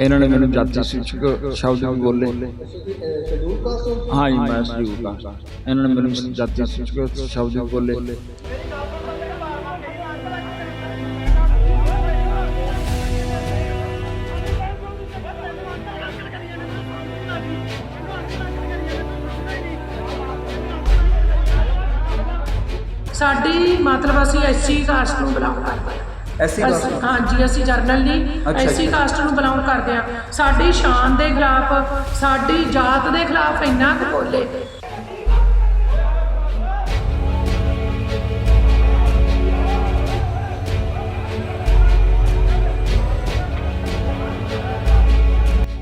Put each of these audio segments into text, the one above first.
ਇਹਨਾਂ ਨੇ ਮੈਨੂੰ ਜਾਤੀ ਸੂਚਕ ਸ਼ਬਦ ਵੀ ਬੋਲੇ ਸ਼ਡਿਊਲ ਕਾਸਟ ਹੋ ਹਾਂ ਜੀ ਮੈਂ ਸ਼ਡਿਊਲ ਕਾਸਟ ਇਹਨਾਂ ਨੇ ਮੈਨੂੰ ਜਾਤੀ ਸੂਚਕ ਸ਼ਬਦ ਵੀ ਬੋਲੇ ਸਾਡੀ ਮਤਲਬ ਅਸੀਂ ਐਸਸੀ ਕਾਸਟ ਨੂੰ ਬਿਲੋਂਗ ਕਰਦੇ ਹਾਂ ਕਾਸਟ ਅਸੀਂ- ਹਾਂਜੀ ਅਸੀਂ ਜਰਨਲ ਨਹੀਂ ਅੱਛਾ ਐਸਸੀ ਜੀ। ਕਾਸਟ ਨੂੰ ਬਿਲੋਂਗ ਕਰਦੇ ਹਾਂ ਸਾਡੀ ਸ਼ਾਨ ਦੇ ਖਿਲਾਫ ਸਾਡੀ ਜਾਤ ਦੇ ਖਿਲਾਫ ਇੰਨਾ ਕੁ ਬੋਲੇ।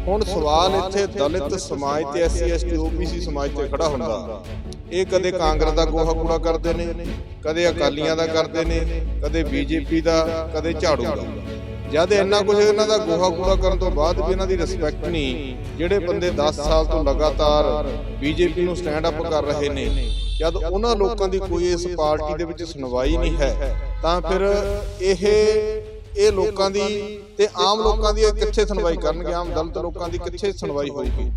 ਹੁਣ ਸਵਾਲ ਇੱਥੇ ਦਲਿਤ ਸਮਾਜ ਤੇ ਐਸਸੀ ਐਸਟੀ ਓਬੀਸੀ ਸਮਾਜ ਤੇ ਖੜਾ ਹੁੰਦਾ। ਇਹ ਕਦੇ ਕਾਂਗਰਸ ਦਾ ਗੋਹਾ ਕੂੜਾ ਕਰਦੇ ਨੇ, ਕਦੇ ਅਕਾਲੀਆਂ ਦਾ ਕਰਦੇ ਨੇ, ਕਦੇ ਬੀਜੇਪੀ ਦਾ, ਕਦੇ ਝਾੜੂ ਦਾ। ਜਦ ਇੰਨਾ ਕੁਝ ਇਹਨਾਂ ਦਾ ਗੋਹਾ ਕੂੜਾ ਕਰਨ ਤੋਂ ਬਾਅਦ ਵੀ ਇਹਨਾਂ ਦੀ ਰਿਸਪੈਕਟ ਨਹੀਂ, ਜਿਹੜੇ ਬੰਦੇ 10 ਸਾਲ ਤੋਂ ਲਗਾਤਾਰ ਬੀਜੇਪੀ ਨੂੰ ਸਟੈਂਡ ਅਪ ਕਰ ਰਹੇ ਨੇ, ਜਦ ਉਹਨਾਂ ਲੋਕਾਂ ਦੀ ਕੋਈ ਇਸ ਪਾਰਟੀ ਦੇ ਵਿੱਚ ਸੁਣਵਾਈ ਨਹੀਂ ਹੈ, ਤਾਂ ਫਿਰ ਇਹ ਇਹ ਲੋਕਾਂ ਦੀ ਤੇ ਆਮ ਲੋਕਾਂ ਦੀ ਇਹ ਕਿੱਥੇ ਸੁਣਵਾਈ ਕਰਨਗੇ? ਆਮ ਦਲਤ ਲੋਕਾਂ ਦੀ ਕਿੱਥੇ ਸੁਣਵਾਈ ਹੋਏਗੀ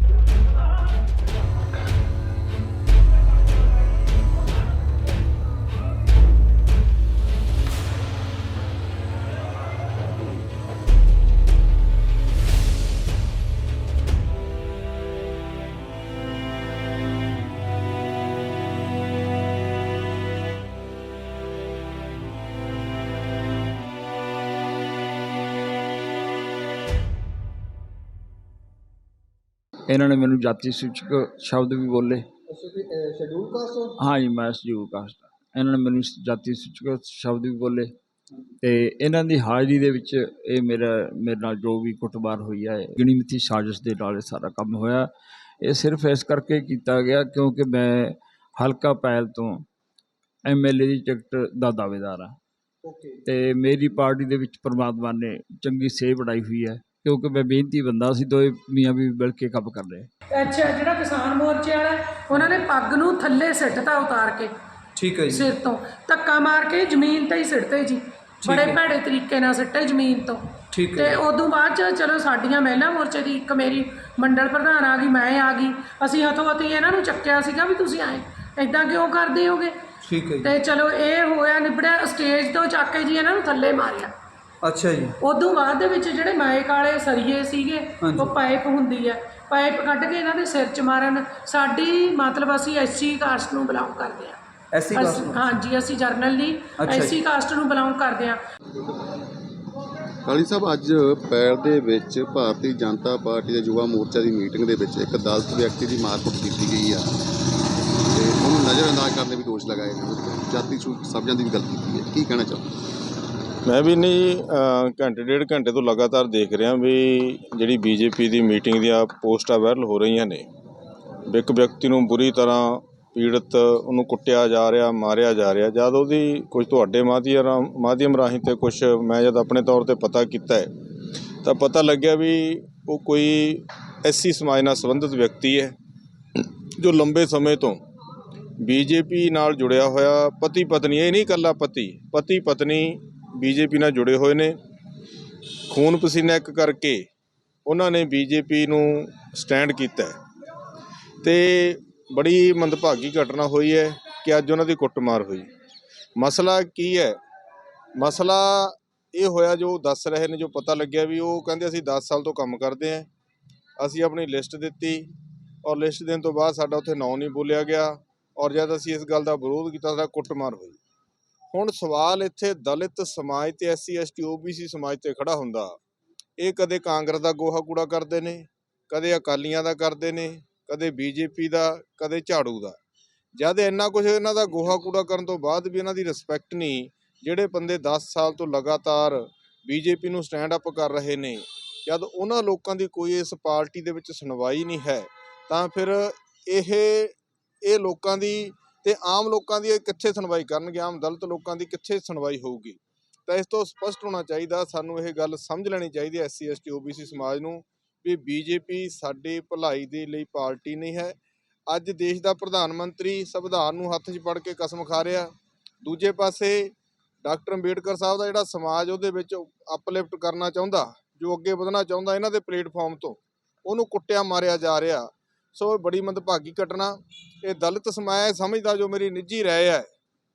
ਇਹਨਾਂ ਨੇ ਮੈਨੂੰ ਜਾਤੀ ਸੂਚਕ ਸ਼ਬਦ ਵੀ ਬੋਲੇ। ਸ਼ਡਿਊਲ ਕਾਸਟ ਹੋ? ਹਾਂ ਜੀ ਮੈਂ ਸ਼ਡਿਊਲ ਕਾਸਟ ਇਹਨਾਂ ਨੇ ਮੈਨੂੰ ਜਾਤੀ ਸੂਚਕ ਸ਼ਬਦ ਵੀ ਬੋਲੇ ਤੇ ਇਹਨਾਂ ਦੀ ਹਾਜ਼ਰੀ ਦੇ ਵਿੱਚ ਇਹ ਮੇਰਾ ਮੇਰੇ ਨਾਲ ਜੋ ਵੀ ਕੁੱਟਮਾਰ ਹੋਈ ਹੈ ਗਿਣੀ ਮਿੱਥੀ ਸਾਜ਼ਿਸ਼ ਦੇ ਨਾਲ ਇਹ ਸਾਰਾ ਕੰਮ ਹੋਇਆ। ਇਹ ਸਿਰਫ ਇਸ ਕਰਕੇ ਕੀਤਾ ਗਿਆ ਕਿਉਂਕਿ ਮੈਂ ਹਲਕਾ ਪੈਲ ਤੋਂ ਐਮਐਲਏ ਦੀ ਟਿਕਟ ਦਾ ਦਾਅਵੇਦਾਰ ਹਾਂ। ਓਕੇ। ਤੇ ਮੇਰੀ ਪਾਰਟੀ ਦੇ ਵਿੱਚ ਪ੍ਰਮਾਤਮਾ ਨੇ ਚੰਗੀ ਸੇਹ ਬਣਾਈ ਹੋਈ ਹੈ। ਕਿਉਂਕਿ ਮੈਂ ਮਿਹਨਤੀ ਬੰਦਾ ਸੀ ਦੋਏ ਮੀਆਂ ਵੀ ਮਿਲ ਕੇ ਕੰਮ ਕਰ ਰਹੇ ਅੱਛਾ ਜਿਹੜਾ ਕਿਸਾਨ ਮੋਰਚੇ ਵਾਲਾ ਉਹਨਾਂ ਨੇ ਪੱਗ ਨੂੰ ਥੱਲੇ ਸਿੱਟਤਾ ਉਤਾਰ ਕੇ। ਠੀਕ ਹੈ ਜੀ। ਸਿਰ ਤੋਂ। ਧੱਕਾ ਮਾਰ ਕੇ ਜ਼ਮੀਨ ਤੇ ਹੀ ਸਿੱਟਦੇ ਜੀ। ਬੜੇ ਭੈੜੇ ਤਰੀਕੇ ਨਾਲ ਸਿੱਟੇ ਜ਼ਮੀਨ ਤੋਂ। ਠੀਕ ਤੇ ਉਦੋਂ ਬਾਅਦ ਚ ਚਲੋ ਸਾਡੀਆਂ ਮਹਿਲਾ ਮੋਰਚੇ ਦੀ ਇੱਕ ਮੇਰੀ ਮੰਡਲ ਪ੍ਰਧਾਨ ਆ ਗਈ ਮੈਂ ਆ ਗਈ। ਅਸੀਂ ਹੱਥੋਂ ਹੱਥੀ ਇਹਨਾਂ ਨੂੰ ਚੱਕਿਆ ਸੀਗਾ ਵੀ ਤੁਸੀਂ ਆਏ। ਇਦਾਂ ਕਿਉਂ ਕਰਦੇ ਹੋਗੇ? ਠੀਕ ਹੈ ਜੀ। ਤੇ ਚਲੋ ਇਹ ਹੋਇਆ ਨਿਬੜਿਆ ਸਟੇਜ ਤੋਂ ਚੱਕ ਕੇ ਜੀ ਇਹਨਾਂ ਨੂੰ ਥੱਲੇ ਮਾਰਿਆ। ਅੱਛਾ ਜੀ। ਉਦੋਂ ਬਾਅਦ ਦੇ ਵਿੱਚ ਜਿਹੜੇ ਮਾਇਕ ਵਾਲੇ ਸਰੀਏ ਸੀਗੇ ਹਾਂਜੀ। ਉਹ ਪਾਈਪ ਹੁੰਦੀ ਹੈ ਪਾਈਪ ਕੱਢ ਕੇ ਇਹਨਾਂ ਦੇ ਸਿਰ 'ਚ ਮਾਰਨ ਸਾਡੀ ਮਤਲਬ ਅਸੀਂ ਐਸਸੀ ਕਾਸਟ ਨੂੰ ਬਿਲੋਂਗ ਕਰਦੇ ਹਾਂ ਐਸਸੀ ਕਾਸਟ ਅਸੀਂ- ਹਾਂਜੀ ਅਸੀਂ ਜਰਨਲ ਨਹੀਂ ਅੱਛਾ ਜੀ। ਐਸਸੀ ਕਾਸਟ ਨੂੰ ਬਿਲੋਂਗ ਕਰਦੇ ਹਾਂ ਕਾਲੀ ਸਾਹਿਬ ਅੱਜ ਪੈਰ ਦੇ ਵਿੱਚ ਭਾਰਤੀ ਜਨਤਾ ਪਾਰਟੀ ਦੇ ਯੁਵਾ ਮੋਰਚਾ ਦੀ ਮੀਟਿੰਗ ਦੇ ਵਿੱਚ ਇੱਕ ਦਲਿਤ ਵਿਅਕਤੀ ਦੀ ਮਾਰਕੁੱਟ ਕੀਤੀ ਗਈ ਆ। ਤੇ ਉਹਨੂੰ ਨਜ਼ਰਅੰਦਾਜ਼ ਕਰਨ ਦੇ ਵੀ ਦੋਸ਼ ਲਗਾਏ ਨੇ। ਜਾਤੀ ਸੂਚ ਸਬਜ਼ਾਂ ਦੀ ਵੀ ਗੱਲ ਕੀਤੀ ਹੈ। ਕੀ ਕਹਿਣਾ ਚਾਹੋ ਮੈਂ ਵੀ ਨਹੀਂ ਘੰਟੇ, ਡੇਢ ਘੰਟੇ ਤੋਂ ਲਗਾਤਾਰ ਦੇਖ ਰਿਹਾ ਵੀ ਜਿਹੜੀ ਬੀਜੇਪੀ ਦੀ ਮੀਟਿੰਗ ਦੀਆਂ ਪੋਸਟਾਂ ਵਾਇਰਲ ਹੋ ਰਹੀਆਂ ਨੇ ਇੱਕ ਵਿਅਕਤੀ ਨੂੰ ਬੁਰੀ ਤਰ੍ਹਾਂ ਪੀੜਤ, ਉਹਨੂੰ ਕੁੱਟਿਆ ਜਾ ਰਿਹਾ, ਮਾਰਿਆ ਜਾ ਰਿਹਾ, ਜਦ ਉਹਦੀ ਕੁਝ ਤੁਹਾਡੇ ਮਾਧਿਅਮ ਮਾਧਿਅਮ ਰਾਹੀਂ ਤੇ ਕੁਝ ਮੈਂ ਜਦ ਆਪਣੇ ਤੌਰ ਤੇ ਪਤਾ ਕੀਤਾ ਹੈ, ਤਾਂ ਪਤਾ ਲੱਗਿਆ ਵੀ ਉਹ ਕੋਈ ਐਸੀ ਸਮਾਜ ਨਾਲ ਸੰਬੰਧਿਤ ਵਿਅਕਤੀ ਹੈ, ਜੋ ਲੰਬੇ ਸਮੇਂ ਤੋਂ ਬੀਜੇਪੀ ਨਾਲ ਜੁੜਿਆ ਹੋਇਆ ਪਤੀ ਪਤਨੀ ਇਹ ਨਹੀਂ ਇਕੱਲਾ ਪਤੀ ਪਤੀ ਪਤਨੀ ਬੀਜੇਪੀ ਨਾਲ ਜੁੜੇ ਹੋਏ ਨੇ। ਖੂਨ ਪਸੀਨਾ ਇੱਕ ਕਰਕੇ ਉਹਨਾਂ ਨੇ ਬੀਜੇਪੀ ਨੂੰ ਸਟੈਂਡ ਕੀਤਾ ਹੈ। ਤੇ ਬੜੀ ਮੰਦਭਾਗੀ ਘਟਨਾ ਹੋਈ ਹੈ ਕਿ ਅੱਜ ਉਹਨਾਂ ਦੀ ਕੁੱਟਮਾਰ ਹੋਈ। ਮਸਲਾ ਕੀ ਹੈ? ਮਸਲਾ ਇਹ ਹੋਇਆ ਜੋ ਦੱਸ ਰਹੇ ਨੇ, ਜੋ ਪਤਾ ਲੱਗਿਆ ਵੀ ਉਹ ਕਹਿੰਦੇ ਅਸੀਂ 10 ਸਾਲ ਤੋਂ ਕੰਮ ਕਰਦੇ ਆਂ ਅਸੀਂ ਆਪਣੀ ਲਿਸਟ ਦਿੱਤੀ ਔਰ ਲਿਸਟ ਦੇਣ ਤੋਂ ਬਾਅਦ ਸਾਡਾ ਉੱਥੇ ਨਾਂ ਨਹੀਂ ਬੋਲਿਆ ਗਿਆ ਔਰ ਜਦ ਅਸੀਂ ਇਸ ਗੱਲ ਦਾ ਵਿਰੋਧ ਕੀਤਾ, ਸਾਡਾ ਕੁੱਟਮਾਰ ਹੋਈ। ਹੁਣ ਸਵਾਲ ਇੱਥੇ ਦਲਿਤ ਸਮਾਜ ਤੇ ਐਸਸੀ ਐਸਟੀ ਓਬੀਸੀ ਸਮਾਜ ਤੇ ਖੜਾ ਹੁੰਦਾ। ਇਹ ਕਦੇ ਕਾਂਗਰਸ ਦਾ ਗੋਹਾ ਕੂੜਾ ਕਰਦੇ ਨੇ, ਕਦੇ ਅਕਾਲੀਆਂ ਦਾ ਕਰਦੇ ਨੇ, ਕਦੇ ਬੀਜੇਪੀ ਦਾ, ਕਦੇ ਝਾੜੂ ਦਾ। ਜਦ ਇੰਨਾ ਕੁਝ ਇਹਨਾਂ ਦਾ ਗੋਹਾ ਕੂੜਾ ਕਰਨ ਤੋਂ ਬਾਅਦ ਵੀ ਇਹਨਾਂ ਦੀ ਰਿਸਪੈਕਟ ਨਹੀਂ, ਜਿਹੜੇ ਬੰਦੇ 10 ਸਾਲ ਤੋਂ ਲਗਾਤਾਰ ਬੀਜੇਪੀ ਨੂੰ ਸਟੈਂਡ ਅਪ ਕਰ ਰਹੇ ਨੇ, ਜਦ ਉਹਨਾਂ ਲੋਕਾਂ ਦੀ ਕੋਈ ਇਸ ਪਾਰਟੀ ਦੇ ਵਿੱਚ ਸੁਣਵਾਈ ਨਹੀਂ ਹੈ, ਤਾਂ ਫਿਰ ਇਹ ਇਹ ਲੋਕਾਂ ਦੀ ਤੇ ਆਮ ਲੋਕਾਂ ਦੀ ਇਹ ਕਿੱਥੇ ਸੁਣਵਾਈ ਕਰਨਗੇ? ਆਮ ਦਲਿਤ ਲੋਕਾਂ ਦੀ ਕਿੱਥੇ ਸੁਣਵਾਈ ਹੋਊਗੀ? ਤਾਂ ਇਸ ਤੋਂ ਸਪਸ਼ਟ ਹੋਣਾ ਚਾਹੀਦਾ, ਸਾਨੂੰ ਇਹ ਗੱਲ ਸਮਝ ਲੈਣੀ ਚਾਹੀਦੀ ਹੈ ਐਸਸੀ ਐਸਟੀ ਓਬੀਸੀ ਸਮਾਜ ਨੂੰ ਵੀ ਬੀਜੇਪੀ ਸਾਡੇ ਭਲਾਈ ਦੇ ਲਈ ਪਾਰਟੀ ਨਹੀਂ ਹੈ। ਅੱਜ ਦੇਸ਼ ਦਾ ਪ੍ਰਧਾਨ ਮੰਤਰੀ ਸੰਵਿਧਾਨ ਨੂੰ ਹੱਥ 'ਚ ਫੜ ਕੇ ਕਸਮ ਖਾ ਰਿਹਾ। ਦੂਜੇ ਪਾਸੇ ਡਾਕਟਰ ਅੰਬੇਡਕਰ ਸਾਹਿਬ ਦਾ ਜਿਹੜਾ ਸਮਾਜ ਉਹਦੇ ਵਿੱਚ ਅਪਲਿਫਟ ਕਰਨਾ ਚਾਹੁੰਦਾ, ਜੋ ਅੱਗੇ ਵਧਣਾ ਚਾਹੁੰਦਾ ਇਹਨਾਂ ਦੇ ਪਲੇਟਫਾਰਮ ਤੋਂ, ਉਹਨੂੰ ਕੁੱਟਿਆ ਮਾਰਿਆ ਜਾ ਰਿਹਾ। ਸੋ ਇਹ ਬੜੀ ਮੰਦਭਾਗੀ ਘਟਨਾ। ਇਹ ਦਲਿਤ ਸਮਾਜ ਸਮਝਦਾ ਜੋ ਮੇਰੀ ਨਿੱਜੀ ਰਾਏ ਹੈ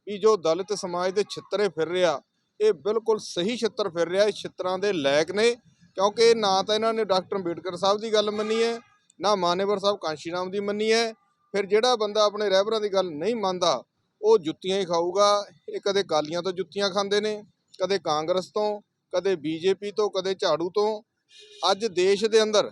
ਵੀ ਜੋ ਦਲਿਤ ਸਮਾਜ ਦੇ ਛਿੱਤਰੇ ਫਿਰ ਰਿਹਾ, ਇਹ ਬਿਲਕੁਲ ਸਹੀ ਛਿੱਤਰ ਫਿਰ ਰਿਹਾ, ਇਹ ਛਿੱਤਰਾਂ ਦੇ ਲਾਇਕ ਨੇ। ਕਿਉਂਕਿ ਨਾ ਤਾਂ ਇਹਨਾਂ ਨੇ ਡਾਕਟਰ ਅੰਬੇਡਕਰ ਸਾਹਿਬ ਦੀ ਗੱਲ ਮੰਨੀ ਹੈ, ਨਾ ਮਾਨੇਵਰ ਸਾਹਿਬ ਕਾਂਸ਼ੀ ਰਾਮ ਦੀ ਮੰਨੀ ਹੈ। ਫਿਰ ਜਿਹੜਾ ਬੰਦਾ ਆਪਣੇ ਰਹਿਬਰਾਂ ਦੀ ਗੱਲ ਨਹੀਂ ਮੰਨਦਾ, ਉਹ ਜੁੱਤੀਆਂ ਹੀ ਖਾਊਗਾ। ਇਹ ਕਦੇ ਕਾਲੀਆਂ ਤੋਂ ਜੁੱਤੀਆਂ ਖਾਂਦੇ ਨੇ, ਕਦੇ ਕਾਂਗਰਸ ਤੋਂ, ਕਦੇ ਬੀਜੇਪੀ ਤੋਂ, ਕਦੇ ਝਾੜੂ ਤੋਂ। ਅੱਜ ਦੇਸ਼ ਦੇ ਅੰਦਰ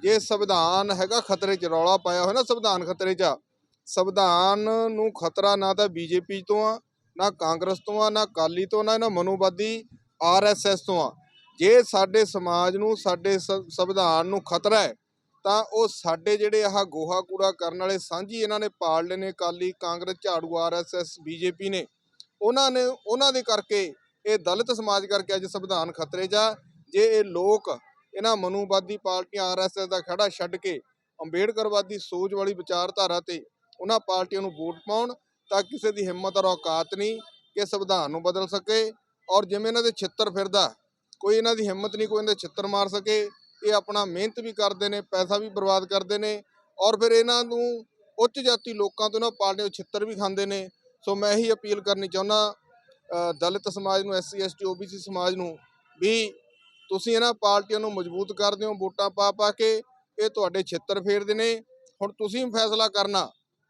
ਜੇ ਸੰਵਿਧਾਨ ਹੈਗਾ ਖਤਰੇ 'ਚ, ਰੌਲਾ ਪਾਇਆ ਹੋਇਆ ਨਾ ਸੰਵਿਧਾਨ ਖਤਰੇ 'ਚ ਆ ਸੰਵਿਧਾਨ ਨੂੰ ਖਤਰਾ ਨਾ ਤਾਂ ਬੀਜੇਪੀ ਤੋਂ ਆ, ਨਾ ਕਾਂਗਰਸ ਤੋਂ ਆ, ਨਾ ਕਾਲੀ ਤੋਂ, ਨਾ ਇਹਨਾਂ ਮਨੋਵਾਦੀ ਆਰਐਸਐਸ ਤੋਂ ਆ। ਜੇ ਸਾਡੇ ਸਮਾਜ ਨੂੰ, ਸਾਡੇ ਸ- ਸੰਵਿਧਾਨ ਨੂੰ ਖਤਰਾ ਹੈ, ਤਾਂ ਉਹ ਸਾਡੇ ਜਿਹੜੇ ਆਹ ਗੋਹਾ ਕੂੜਾ ਕਰਨ ਵਾਲੇ ਸਾਂਝੀ ਇਹਨਾਂ ਨੇ ਪਾਲ ਲਏ ਨੇ ਕਾਲੀ ਕਾਂਗਰਸ, ਝਾੜੂ ਆਰਐਸਐਸ ਬੀਜੇਪੀ ਨੇ। ਉਹਨਾਂ ਨੇ, ਉਹਨਾਂ ਦੇ ਕਰਕੇ ਇਹ ਦਲਿਤ ਸਮਾਜ ਕਰਕੇ ਅੱਜ ਸੰਵਿਧਾਨ ਖਤਰੇ 'ਚ ਆ। ਜੇ ਇਹ ਲੋਕ ਇਹਨਾਂ ਮਨੂਵਾਦੀ ਪਾਰਟੀਆਂ ਆਰਐਸਐਸ ਦਾ ਖੜਾ ਛੱਡ ਕੇ ਅੰਬੇਡਕਰਵਾਦੀ ਸੋਚ ਵਾਲੀ ਵਿਚਾਰਧਾਰਾ ਤੇ ਉਹਨਾਂ ਪਾਰਟੀਆਂ ਨੂੰ ਵੋਟ ਪਾਉਣ ਤਾਂ ਕਿਸੇ ਦੀ ਹਿੰਮਤ ਔਰ ਔਕਾਤ ਨਹੀਂ ਕਿ ਸੰਵਿਧਾਨ ਨੂੰ ਬਦਲ ਸਕੇ ਔਰ ਜਿਵੇਂ ਇਹਨਾਂ ਦੇ ਛਿੱਤਰ ਫਿਰਦਾ, ਕੋਈ ਇਹਨਾਂ ਦੀ ਹਿੰਮਤ ਨਹੀਂ, ਕੋਈ ਇਹਨਾਂ ਦੇ ਛਿੱਤਰ ਮਾਰ ਸਕੇ, ਇਹ ਆਪਣਾ ਮਿਹਨਤ ਵੀ ਕਰਦੇ ਨੇ, ਪੈਸਾ ਵੀ ਬਰਬਾਦ ਕਰਦੇ ਨੇ ਔਰ ਫਿਰ ਇਹਨਾਂ ਨੂੰ ਉੱਚ ਜਾਤੀ ਲੋਕਾਂ ਤੋਂ ਇਹਨਾਂ ਪਾਰਟੀਆਂ ਛਿੱਤਰ ਵੀ ਖਾਂਦੇ ਨੇ। ਸੋ ਮੈਂ ਇਹੀ ਅਪੀਲ ਕਰਨੀ ਚਾਹੁੰਦਾ ਦਲਿਤ ਸਮਾਜ ਨੂੰ ਐਸਸੀ ਐਸਟੀ ਓਬੀਸੀ ਸਮਾਜ ਨੂੰ ਵੀ ਤੁਸੀਂ ਇਹਨਾਂ ਪਾਰਟੀਆਂ ਨੂੰ ਮਜ਼ਬੂਤ ਕਰਦੇ ਹੋ ਵੋਟਾਂ ਪਾ ਪਾ ਕੇ ਇਹ ਤੁਹਾਡੇ ਛਿੱਤਰ ਫੇਰਦੇ ਨੇ। ਹੁਣ ਤੁਸੀਂ ਫੈਸਲਾ ਕਰਨਾ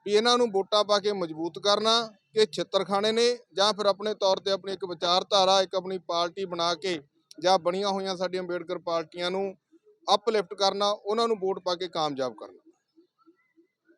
ਵੀ ਇਹਨਾਂ ਨੂੰ ਵੋਟਾਂ ਪਾ ਕੇ ਮਜ਼ਬੂਤ ਕਰਨਾ ਕਿ ਛਿੱਤਰ ਖਾਣੇ ਨੇ ਜਾਂ ਫਿਰ ਆਪਣੇ ਤੌਰ ਤੇ ਆਪਣੀ ਇੱਕ ਵਿਚਾਰਧਾਰਾ, ਇੱਕ ਆਪਣੀ ਪਾਰਟੀ ਬਣਾ ਕੇ ਜਾਂ ਬਣੀਆਂ ਹੋਈਆਂ ਸਾਡੀਆਂ ਅੰਬੇਡਕਰ ਪਾਰਟੀਆਂ ਨੂੰ ਅਪਲਿਫਟ ਕਰਨਾ, ਉਹਨਾਂ ਨੂੰ ਵੋਟ ਪਾ ਕੇ ਕਾਮਯਾਬ ਕਰਨਾ।